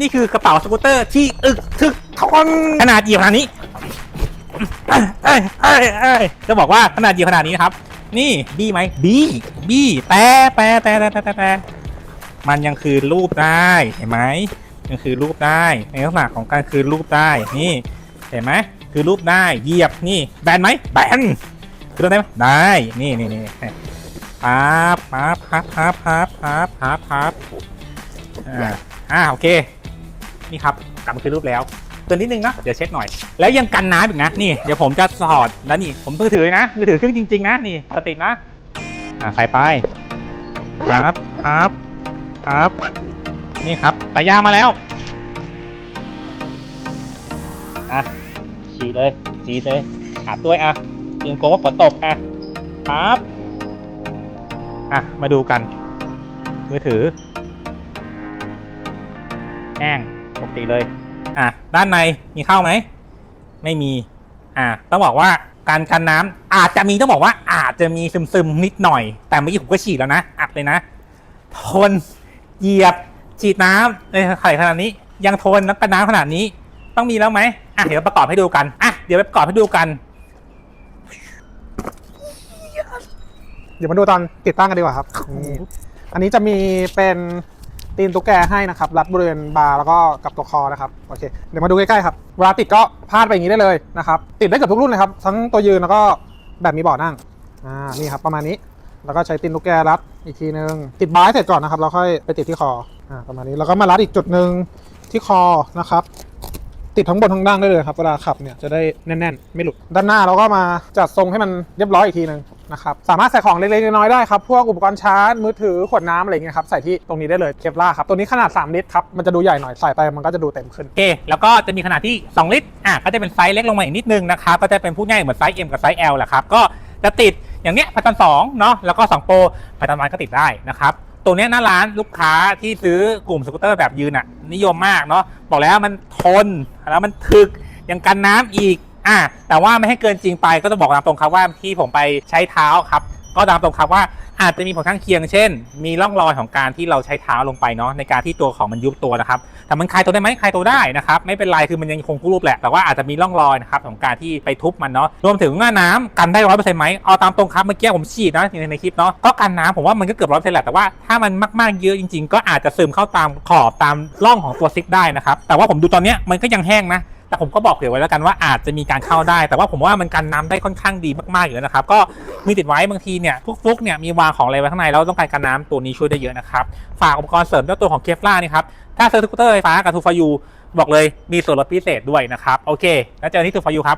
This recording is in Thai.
นี่คือกระเป๋าสกูตเตอร์ที่อึกทึกทนขนาดเหยียบขนาดนี้เอ้จะบอกว่าขนาดเหยียบขนาดนี้นะครับ นี่บี้ไหมบี้บี้แต่แต่แต่แต่แต่แต่มันยังคือรูปได้เห็นไหมยังคือรูปได้ในลักษณะของการคือรูปได้นี่เห็นไหมคือรูปได้เหยียบนี่แบนไหมแบนคือได้ไหมได้นี่นี่นี่พับพับพับพับพับพับพับอ่าอ่าโอเค นี่ครับกลับมาคือรูปแล้วเตือนนิดนึงนะเดี๋ยวเช็คหน่อย แล้วยังกันน้ำอีกนะนี่เดี๋ยวผมจะสอดแล้วนี่ผมมือถือนะมือถือเครื่องจริงๆนะนี่สติดนะอ่าใส่ไปครับครับครับนี่ครับตายามาแล้วอะฉีดเลยฉีดเลยอาบด้วยอะเตรียมโกว่าฝนตกอะครับอะมาดูกัน มือถือแห้ง ปกติเลย อะด้านในมีเข้าไหม ไม่มี อะต้องบอกว่าการกันน้ำอาจจะมีต้องบอกว่าอาจจะมีซึมๆนิดหน่อย แต่เมื่อกี้ผมก็ฉีดแล้วนะ อัดเลยนะ ทนเหยียบฉีดน้ำในไข่ขนาดนี้ ยังทนแล้วกันน้ำขนาดนี้ ต้องมีแล้วไหมอะเดี๋ยวประกอบให้ดูกันอะเดี๋ยวไปประกอบให้ดูกัน เดี๋ยวมาดูตอนติดตั้งกันดีกว่าครับนี่อันนี้จะมีเป็น ตีนตุ๊กแกให้นะครับ รัดบริเวณบาร์แล้วก็กับตัวคอนะครับ โอเค เดี๋ยวมาดูใกล้ๆครับ เวลาติดก็พาดไปอย่างนี้ได้เลยนะครับ ติดได้เกับทุกรุ่นเลยครับ ทั้งตัวยืนแล้วก็แบบมีเบาะนั่ง อ่า นี่ครับประมาณนี้ แล้วก็ใช้ตีนตุ๊กแกรัดอีกทีนึง ติดบาร์เสร็จก่อนนะครับ แล้วค่อยไปติดที่คอ อ่า ประมาณนี้ แล้วก็มารัดอีกจุดหนึ่งที่คอนะครับ ติดทั้งบนทั้งล่างได้เลยครับเวลาขับเนี่ยจะได้แน่น ๆ ไม่หลุดด้านหน้าเราก็มาจัดทรงให้มันเรียบร้อยอีกทีหนึ่งนะครับสามารถใส่ของเล็กๆน้อยๆได้ครับพวกอุปกรณ์ชาร์จมือถือขวดน้ำอะไรเงี้ยครับใส่ที่ตรงนี้ได้เลยเคปล่าครับตัวนี้ขนาด 3 ลิตรครับมันจะดูใหญ่หน่อยใส่ไปมันก็จะดูเต็มขึ้น โอเค แล้วก็จะมีขนาดที่ 2 ลิตร อะ ก็จะเป็นไซส์เล็กลงมาอีกนิดนึงนะครับ ก็จะเป็นพูดง่ายเหมือนไซส์ M กับไซส์ L แหละครับ ก็จะติดอย่างเนี้ยพันสองเนาะ แล้วก็2โปรพันวันก็ติดได้นะครับ ตัวเนี้ยหน้าร้านลูกค้าที่ซื้อกลุ่มสกูตเตอร์แบบยืนอะ นิยมมากเนาะบอกแล้วมันทนแล้วมันถึกยังกันน้ำอีกอะแต่ว่าไม่ให้เกินจริงไปก็ต้องบอกตามตรงครับว่าที่ผมไปใช้เท้าครับ ก็ตามตรงครับว่าอาจจะมีผลข้างเคียง เช่น มีร่องรอยของการที่เราใช้เท้าลงไปเนาะในการที่ตัวของมันยุบตัวนะครับแต่มันคลายตัวได้ไหมคลายตัวได้นะครับไม่เป็นไรคือมันยังคงรูปแหละแต่ว่าอาจจะมีร่องรอยนะครับของการที่ไปทุบมันเนาะรวมถึงน้ำกันได้ร้อยเปอร์เซ็นต์ไหมเอาตามตรงครับเมื่อกี้ผมฉีดนะในในคลิปเนาะก็กันน้ำผมว่ามันก็เกือบร้อยเปอร์เซ็นต์แหละแต่ว่าถ้ามันมากๆเยอะจริง ๆ ก็อาจจะซึมเข้าตามขอบตามร่องของตัวซิกได้นะครับแต่ว่าผมดูตอนเนี้ยมันก็ยังแห้งนะ แต่ผมก็บอกเผื่อไว้แล้วกันว่าอาจจะมีการเข้าได้ แต่ว่าผมว่ามันกันน้ำได้ค่อนข้างดีมากๆอยู่แล้วนะครับ ก็มีติดไว้บางทีเนี่ยพวกฟุกเนี่ยมีวางของอะไรไว้ข้างในแล้วต้องการกันน้ำตัวนี้ช่วยได้เยอะนะครับ ฝากอุปกรณ์เสริมด้วยตัวของเคฟล่านี่ครับ ถ้าซื้อสกูตเตอร์ไฟฟ้ากับทูฟายูบอกเลยมีส่วนลดพิเศษด้วยนะครับ โอเค แล้วเจอกันที่ทูฟายูครับ